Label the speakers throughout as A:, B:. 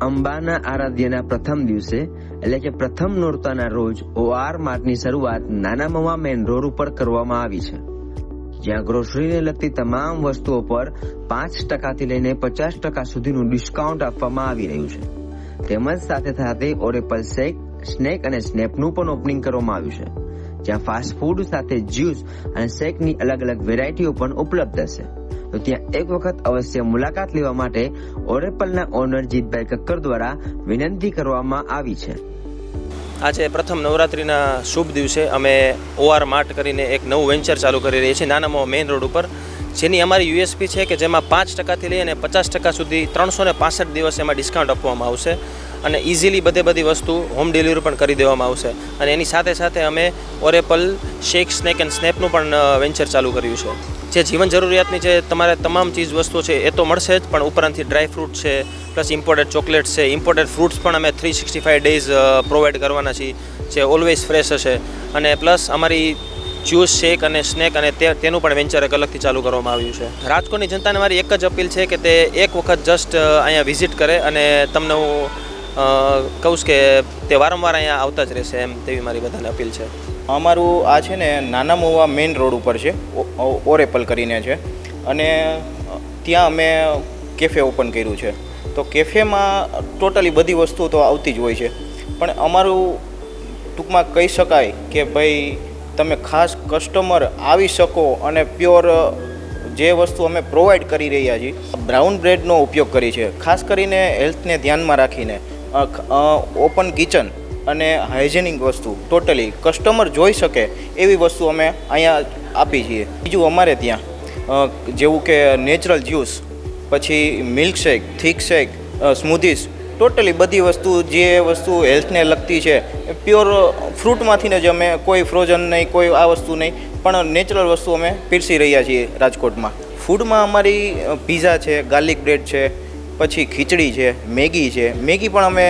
A: અંબાના આરાધ્યના પ્રથમ દિવસે, એટલે કે પ્રથમ નોરતાના રોજ ઓઆર માર્ટની શરૂઆત નાના મવા મેન રોડ ઉપર કરવામાં આવી છે. જ્યાં ગ્રોસરીને લગતી તમામ વસ્તુઓ પર પાંચ ટકાથી લઈને પચાસ ટકા સુધીનું ડિસ્કાઉન્ટ આપવામાં આવી રહ્યું છે. તેમજ સાથે સાથે ઓરેપલ શેક, સ્નેક અને સ્નેપનું પણ ઓપનિંગ કરવામાં આવ્યું છે. જ્યાં ફાસ્ટ ફૂડ સાથે જ્યુસ અને શેકની અલગ અલગ વેરાયટીઓ પણ ઉપલબ્ધ હશે. તો ત્યાં એક વખત અવશ્ય મુલાકાત લેવા માટે ઓરેપલના ઓનર જીતભાઈ કક્કર દ્વારા વિનંતી કરવામાં આવી છે.
B: આજે પ્રથમ નવરાત્રિના શુભ દિવસે અમે ઓઆર માર્ટ કરીને એક નવું વેન્ચર ચાલુ કરી રહ્યા છીએ. નાનામાં મેઇન રોડ ઉપર. જેની અમારી યુએસપી છે કે જેમાં પાંચ ટકાથી લઈ અને પચાસ ટકા સુધી ત્રણસો ને પાસઠ દિવસ એમાં ડિસ્કાઉન્ટ આપવામાં આવશે. અને ઇઝીલી બધે બધી વસ્તુ હોમ ડિલિવરી પણ કરી દેવામાં આવશે. અને એની સાથે સાથે અમે ઓરેપલ શેક સ્નેક એન્ડ સ્નેપનું પણ વેન્ચર ચાલુ કર્યું છે. જે જીવન જરૂરિયાતની જે તમારે તમામ ચીજ વસ્તુઓ છે એ તો મળશે જ, પણ ઉપરાંતથી ડ્રાય ફ્રૂટ છે પ્લસ ઇમ્પોર્ટેડ ચોકલેટ છે. ઇમ્પોર્ટેડ ફ્રૂટ્સ પણ અમે three sixty five days provide કરવાના છીએ, જે ઓલવેઝ ફ્રેશ હશે. અને પ્લસ અમારી જ્યુસ શેક અને સ્નેક અને તેનું પણ વેન્ચર એક અલગથી ચાલુ કરવામાં આવ્યું છે. રાજકોટની જનતાને મારી એક જ અપીલ છે કે તે એક વખત જસ્ટ અહીંયા વિઝિટ કરે અને તમને હું કહું કે તે વારંવાર અહીંયા આવતા જ રહેશે એમ તેવી મારી બધાને અપીલ છે.
C: અમારું આ છે ને નાના મોવા મેઇન રોડ ઉપર છે ઓરેપલ કરીને છે. અને ત્યાં અમે કેફે ઓપન કર્યું છે. તો કેફેમાં ટોટલી બધી વસ્તુઓ તો આવતી જ હોય છે. પણ અમારું ટૂંકમાં કહી શકાય કે ભાઈ, તમે ખાસ કસ્ટમર આવી શકો અને પ્યોર જે વસ્તુ અમે પ્રોવાઈડ કરી રહ્યા છીએ, બ્રાઉન બ્રેડનો ઉપયોગ કરી છે. ખાસ કરીને હેલ્થને ધ્યાનમાં રાખીને. ઓપન કિચન અને હાઇજેનિક વસ્તુ ટોટલી કસ્ટમર જોઈ શકે એવી વસ્તુ અમે અહીંયા આપી છીએ. બીજું અમારે ત્યાં જેવું કે નેચરલ જ્યુસ પછી milkshake thick shake smoothies totally બધી વસ્તુ જે વસ્તુ હેલ્થને લગતી છે, એ પ્યોર ફ્રૂટમાંથીને જ અમે કોઈ ફ્રોઝન નહીં, કોઈ આ વસ્તુ નહીં, પણ નેચરલ વસ્તુ અમે પીરસી રહ્યા છીએ રાજકોટમાં. ફૂડમાં અમારી પીઝા છે ગાર્લિક બ્રેડ છે પછી ખીચડી છે, મેગી છે. મેગી પણ અમે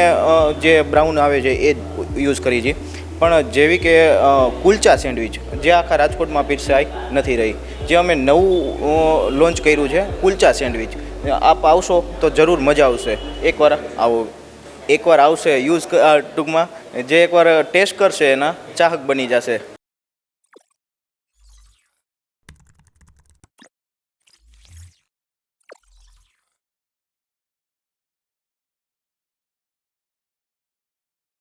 C: જે બ્રાઉન આવે છે એ જ યુઝ કરીએ છીએ પણ જેવી કે કુલચા સેન્ડવિચ, જે આખા રાજકોટમાં પીરસાઈ નથી રહી. જે અમે નવું લોન્ચ કર્યું છે, કુલચા સેન્ડવિચ. આપ આવશો તો જરૂર મજા આવશે. એકવાર આવો. એકવાર આવશે યુઝ ટૂંકમાં. જે એકવાર ટેસ્ટ કરશે એના, ચાહક બની જશે.